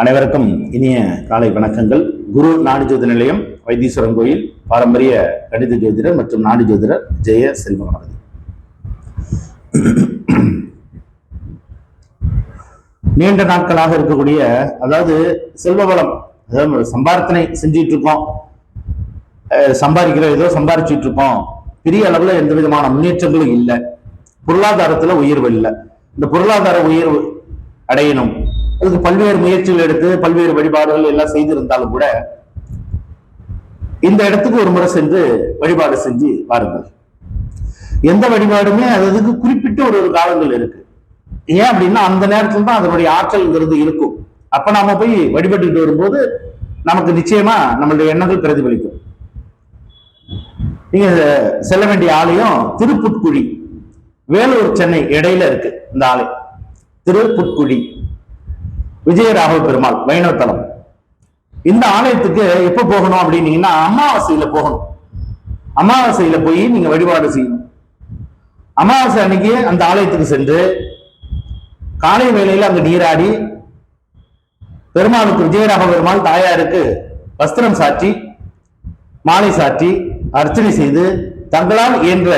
அனைவருக்கும் இனிய காலை வணக்கங்கள். குரு நாடு ஜோதி நிலையம் வைத்தீஸ்வரன் கோயில் பாரம்பரிய கணித ஜோதிடர் மற்றும் நாடு ஜோதிடர் ஜெய செல்வகணபதி நீண்ட நாட்களாக இருக்கக்கூடிய அதாவது செல்வ வளம் அதாவது சம்பார்த்தனை செஞ்சிட்டு இருக்கோம். அஹ் சம்பாதிக்கிறோம் ஏதோ சம்பாரிச்சிட்டு இருக்கோம். பெரிய அளவுல எந்த விதமான முன்னேற்றங்களும் இல்லை. பொருளாதாரத்துல உயர்வு இல்லை. இந்த பொருளாதார உயர்வு அடையணும். அதுக்கு பல்வேறு முயற்சிகள் எடுத்து பல்வேறு வழிபாடுகள் எல்லாம் செய்திருந்தாலும் கூட இந்த இடத்துக்கு ஒரு முறை சென்று வழிபாடு செஞ்சு பாருங்கள் எந்த வழிபாடுமே அதுக்கு குறிப்பிட்ட ஒரு ஒரு காலங்கள் இருக்கு. ஏன் அப்படின்னா அந்த நேரத்துல தான் அதனுடைய ஆற்றல்ங்கிறது இருக்கும். அப்ப நாம போய் வழிபட்டுட்டு வரும்போது நமக்கு நிச்சயமா நம்மளுடைய எண்ணங்கள் பிரதிபலிக்கும். நீங்க செல்ல வேண்டிய ஆலயம் திருப்புட்குழி வேலூர் சென்னை இடையில இருக்கு இந்த ஆலயம். திருப்புட்குழி விஜயராகவ பெருமாள் வைணவத்தலம். இந்த ஆலயத்துக்கு எப்ப போகணும் அப்படின்னீங்கன்னா அமாவாசையில போகணும். அமாவாசையில போய் நீங்க வழிபாடு செய்யணும். அமாவாசை அன்னைக்கு அந்த ஆலயத்துக்கு சென்று காலை வேளையில அங்க நீராடி பெருமாளுக்கு விஜயராக பெருமாள் தாயாருக்கு வஸ்திரம் சாற்றி மாலை சாற்றி அர்ச்சனை செய்து தங்களால் இயன்ற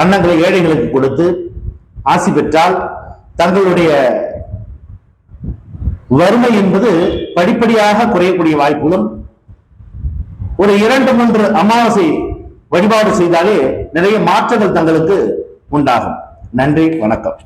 அன்னங்களை ஏழைகளுக்கு கொடுத்து ஆசி பெற்றால் தங்களுடைய வறுமை என்பது படிப்படியாக குறையக்கூடிய வாய்ப்புகளும் ஒரு இரண்டு மூன்று அமாவாசை வழிபாடு செய்தாலே நிறைய மாற்றங்கள் தங்களுக்கு உண்டாகும். நன்றி வணக்கம்.